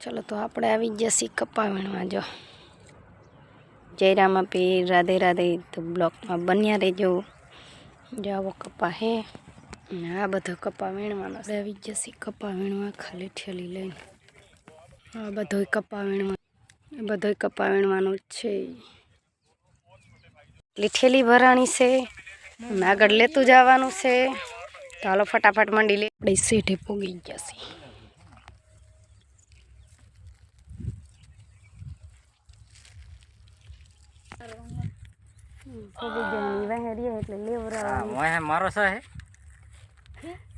चलो तो આપણે આવી ગયા સી કપાણવા જો જયરામાં પી રાધે રાધે તો બ્લોક માં બન્યા રહેજો જો આવો કપા છે આ બધું કપા વેણવાનું છે વીજ્યસી કપા વેણવા ખાલીઠિયલી લઈ આ બધું કપા વેણવાનું એ બધું કપા વેણવાનું છે લીઠિયલી ભરાણી છે અને આગળ લેતું જવાનું છે તો હાલો फटाफट मंडी લે આપણે શેઢે પોગી ગયા સી લેવરાવા મારો છે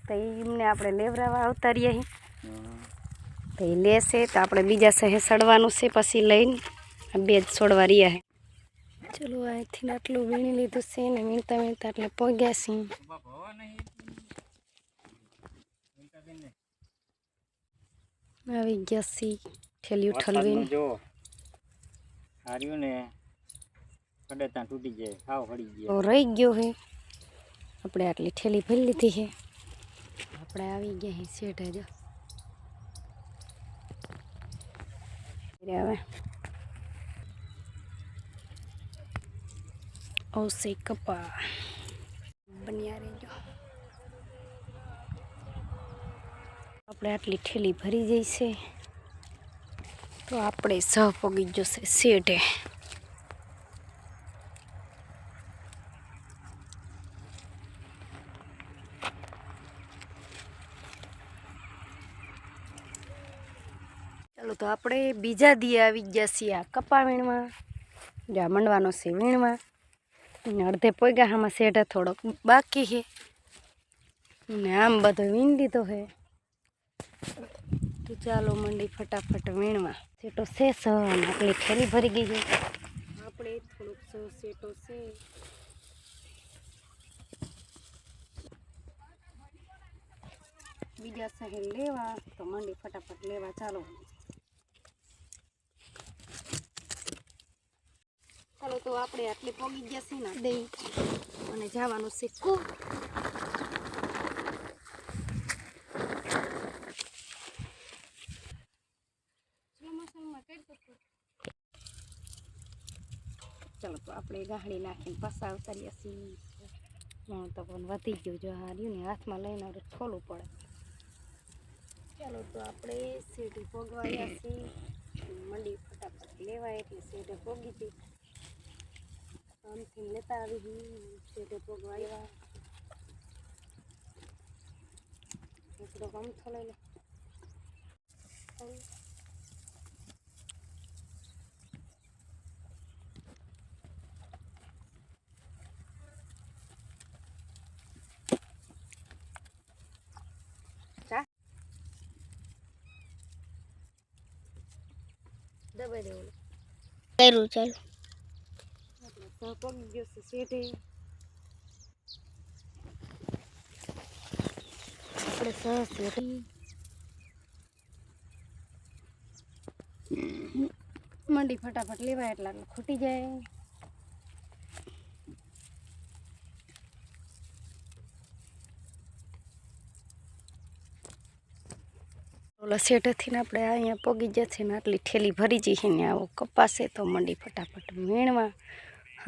તો એમને આપણે લેવરાવા અવતારીએ તો એ લેશે તો આપણે બીજા સહે સડવાનું છે પછી લઈને બે જ છોડવા રહ્યા છે ચલો અહીંથી આટલું વીણી લીધું છે ને વીણતા વીણતા એટલે પગ્યા છીએ આવી ગયા છીએ ઠેલી ઉઠલવીને જો હાર્યું ને અને તા તૂટી જાય આવ હડી ગઈ ઓ રહી ગયો છે આપણે આટલી થેલી ભરી લીધી છે આપણે આવી ગયા છે શેઢે જો લેવા ઓ સકપા બન્યા રેજો આપણે આટલી થેલી ભરી ગઈ છે તો આપણે સ પહોંચી જ્યો છે શેઢે તો આપણે બીજા દિયે આવી ગયાsia કપામેણ માં જા મંડવાનો છે વીણવા ને અર્ધે પોય ગયા હમા સેટા થોડો બાકી છે ને આમ બધું વીણ લીધો છે તો ચાલો મંડી ફટાફટ વીણવા સેટો છે સ આપણી ખેલી ભરી ગઈ છે આપણે થોડુંક સો સેટો છે વીડિયા સ લેવા તો મંડી ફટાફટ લેવા ચાલો તો આપણે આટલી પોગી ગયા છે ને દઈ અને જવાનું શીખવું ચાલો તો આપણે ગાહડી નાખીને પાછા ઉતારીએ છીએ તો પણ વધી ગયું જો હાર્યું ને હાથમાં લઈને આપણે ખોલવું પડે ચાલો તો આપણે સીટી પોગવાયા છીએ મંડી ફટાફટ લેવાય એટલે સીટે પોગી હતી આમથી લેતા આવી છેટે પગ વાળવા થોડો ગમથો લઈ લે દબાઈ દેવું કર્યું ચાલો તો પગ ગયો છે શેઢે મંડી ફટાફટ લેવાય એટલા ખૂટી જાય ઓલા શેઢેથી આપણે અહીંયા પોગી જશે ને આટલી ઠેલી ભરી જઈએ ને આવો કપાસે તો મંડી ફટાફટ વીણવા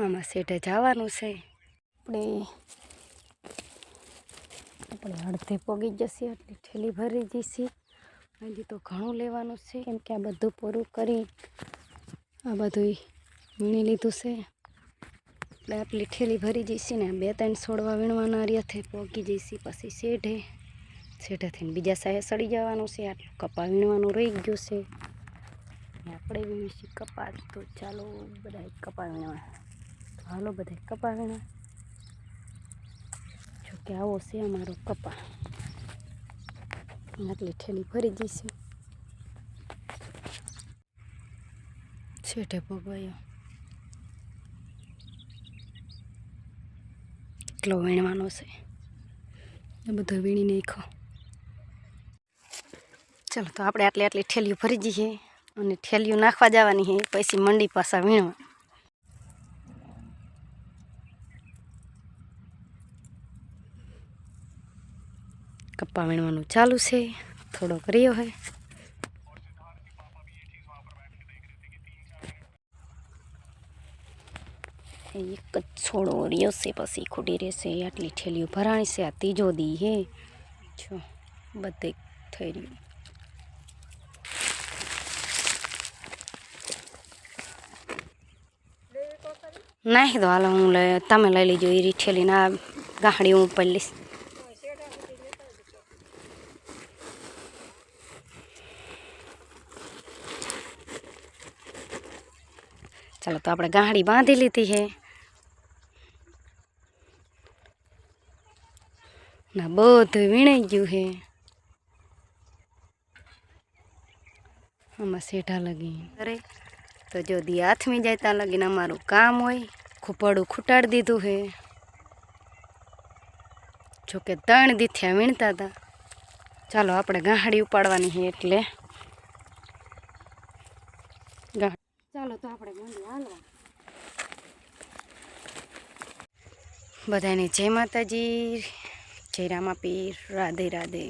આમાં સેટે જવાનું છે આપણે આપણે અડધે પોગી જશે એટલે ઠેલી ભરી જઈશી હજી તો ઘણું લેવાનું છે કેમ કે આ બધું પૂરું કરી આ બધું વીણી લીધું છે એટલે આપણી ઠેલી ભરી જઈશી ને બે ત્રણ છોડવા વીણવાના રહ્યાથે પોગી જઈશી પછી શેઢે શેઢે થઈને બીજા સાહે સડી જવાનું છે આટલું કપા વીણવાનું રહી ગયું છે આપણે વીણીશી કપા તો ચાલો બધા કપા વીણવા હાલો બધા કપા વીણા જોકે આવો છે અમારો કપા આટલી ઠેલી ભરી જઈશું છેટે પગવાયો કેટલો વીણવાનો છે એ બધો વીણી નાખો ચાલો તો આપણે આટલી આટલી ઠેલીઓ ભરી જઈએ અને ઠેલીઓ નાખવા જવાની છે પછી મંડી પાછા વીણવા कप्पा विणवा चालू से थोड़ो करियो है एक छोड़ो रियो से बस खुटी रे से आटली ठेलियो भराणी से आ तीजो दी है छो बदे थे रियो नहीं तो हाल हूँ ले तमें लाई लीजिए ये रिठेली ना गाड़ी हूँ पहले તો આપણે ગાહડી બાંધી લીધી છે ના બધું વીણેયું છે મસેટા લાગી તો જો દી હાથ મે જાયતા લાગી ના મારું કામ હોય ખોપડું ખુટાળ દીધું છે છોકે ત્રણ દીથી વીણતાતા ચાલો આપણે ગાહડી ઉપાડવાની છે એટલે ગા ચાલો તો આપણે મંડી હાલવા બધાને જય માતાજી જય પીર રાધે રાધે